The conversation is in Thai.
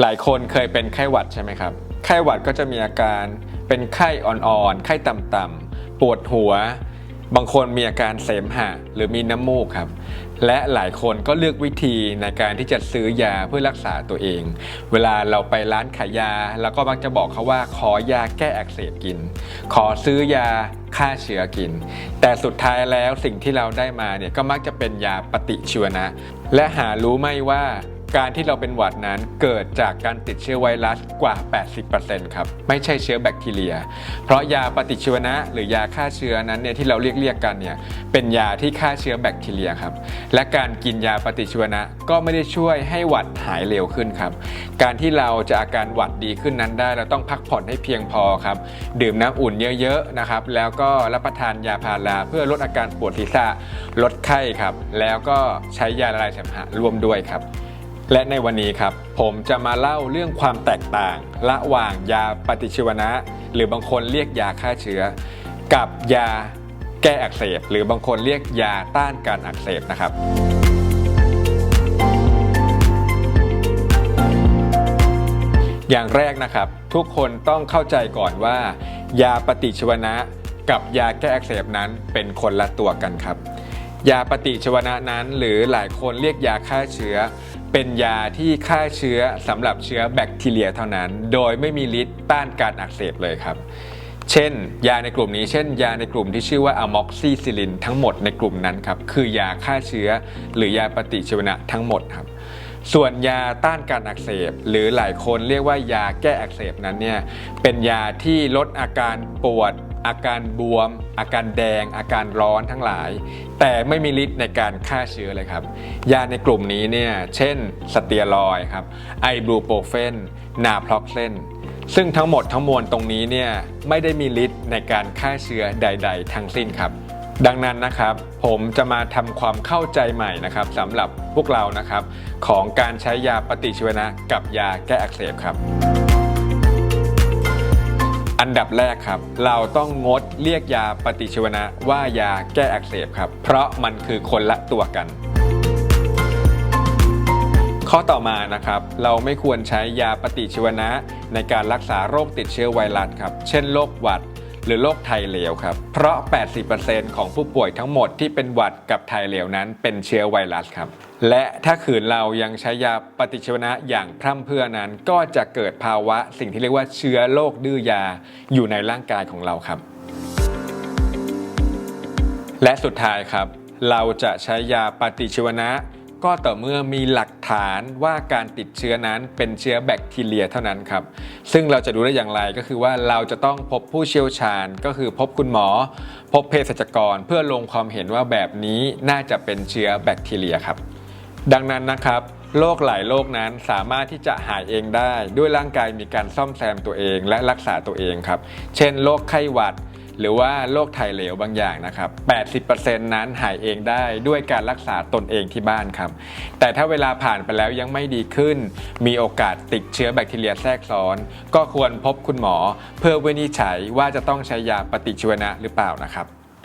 หลายคนเคยเป็นไข้หวัดใช่ไหมครับ ไข้หวัดก็จะมีอาการเป็นไข้อ่อนๆ ไข้ต่ำๆ ปวดหัว บางคนมีอาการเสมหะหรือมีน้ำมูกครับ และหลายคนก็เลือกวิธีในการที่จะซื้อยาเพื่อรักษาตัวเอง เวลาเราไปร้านขายยาเราก็มักจะบอกเขาว่าขอยาแก้อักเสบกิน ขอซื้อยาฆ่าเชื้อกิน แต่สุดท้ายแล้วสิ่งที่เราได้มาเนี่ยก็มักจะเป็นยาปฏิชีวนะ และหารู้ไหมว่า การที่เราเป็นหวัดนั้นเกิดจากการติดเชื้อไวรัสกว่า 80%ครับ ไม่ใช่เชื้อแบคทีเรีย เพราะยาปฏิชีวนะ หรือยาฆ่าเชื้อนั้นเนี่ยที่เราเรียกเรียกกันเนี่ยเป็นยาที่ฆ่าเชื้อแบคทีเรียครับ และการกินยาปฏิชีวนะก็ไม่ได้ช่วยให้หวัดหายเร็วขึ้นครับ การที่เราจะอาการหวัดดีขึ้นนั้นได้ เราต้องพักผ่อนให้เพียงพอครับ ดื่มน้ำอุ่นเยอะๆนะครับ แล้วก็รับประทานยาพาราเพื่อลดอาการปวดศีรษะ ลดไข้ครับ แล้วก็ใช้ยาละลายเสมหะร่วมด้วยครับ และในวันนี้ครับ ผมจะมาเล่าเรื่องความแตกต่าง ระหว่างยาปฏิชีวนะ หรือบางคนเรียกยาฆ่าเชื้อ กับยาแก้อักเสบ หรือบางคนเรียกยาต้านการอักเสบนะครับอย่างแรกนะครับ ทุกคนต้องเข้าใจก่อนว่า ยาปฏิชีวนะ กับยาแก้อักเสบนั้นเป็นคนละตัวกันครับ ยาปฏิชีวนะนั้น หรือหลายคนเรียกยาฆ่าเชื้อ เป็นยาที่ฆ่าเชื้อสำหรับเชื้อแบคทีเรียเท่านั้น โดยไม่มีฤทธิ์ต้านการอักเสบเลยครับ เช่น ยาในกลุ่มนี้ เช่น ยาในกลุ่มที่ชื่อว่าอะม็อกซิซิลินทั้งหมดในกลุ่มนั้นครับคือยาฆ่าเชื้อ หรือยาปฏิชีวนะทั้งหมดครับส่วนยาต้านการอักเสบ หรือหลายคนเรียกว่ายาแก้อักเสบนั้นเนี่ยเป็นยาที่ลดอาการปวด อาการบวม อาการแดง อาการร้อนทั้งหลาย แต่ไม่มีฤทธิ์ในการฆ่าเชื้อเลยครับ ยาในกลุ่มนี้เนี่ยเช่นสเตียรอยครับไอบูโปรเฟนนาพล็อกเซนซึ่งทั้งหมดทั้งมวลตรงนี้เนี่ยไม่ได้มีฤทธิ์ในการฆ่าเชื้อใด ๆ ทั้งสิ้นครับ ดังนั้นนะครับ ผมจะมาทำความเข้าใจใหม่นะครับสำหรับพวกเรานะครับ ของการใช้ยาปฏิชีวนะกับยาแก้อักเสบครับ อันดับแรกครับ เราต้องงดเรียกยาปฏิชีวนะว่ายาแก้อักเสบครับ เพราะมันคือคนละตัวกัน ข้อต่อมานะครับ เราไม่ควรใช้ยาปฏิชีวนะในการรักษาโรคติดเชื้อไวรัสครับ เช่นโรคหวัด หรือโรคไทเหลวครับ เพราะ 80%ของผู้ป่วยทั้งหมดที่เป็นหวัดกับไทเหลวนั้นเป็นเชื้อไวรัสครับ และถ้าขืนเรายังใช้ยาปฏิชีวนะอย่างพร่ำเพื่อนั้น ก็จะเกิดภาวะสิ่งที่เรียกว่าเชื้อโรคดื้อยาอยู่ในร่างกายของเราครับ และสุดท้ายครับ เราจะใช้ยาปฏิชีวนะ ก็ต่อเมื่อมีหลักฐานว่าการติดเชื้อนั้นเป็นเชื้อแบคทีเรียเท่านั้นครับ ซึ่งเราจะดูได้อย่างไรก็คือว่าเราจะต้องพบผู้เชี่ยวชาญ ก็คือพบคุณหมอ พบเภสัชกรเพื่อลงความเห็นว่าแบบนี้น่าจะเป็นเชื้อแบคทีเรียครับ ดังนั้นนะครับโรคหลายโรคนั้นสามารถที่จะหายเองได้ ด้วยร่างกายมีการซ่อมแซมตัวเองและรักษาตัวเองครับ เช่นโรคไข้หวัด หรือว่าโรคไทเหลวบางอย่างนะครับ 80%นั้นหายเองได้ด้วยการรักษาตนเองที่บ้านครับ แต่ถ้าเวลาผ่านไปแล้วยังไม่ดีขึ้น มีโอกาสติดเชื้อแบคทีเรียแทรกซ้อน ก็ควรพบคุณหมอ เพื่อวินิจฉัยว่าจะต้องใช้ยาปฏิชีวนะหรือเปล่านะครับ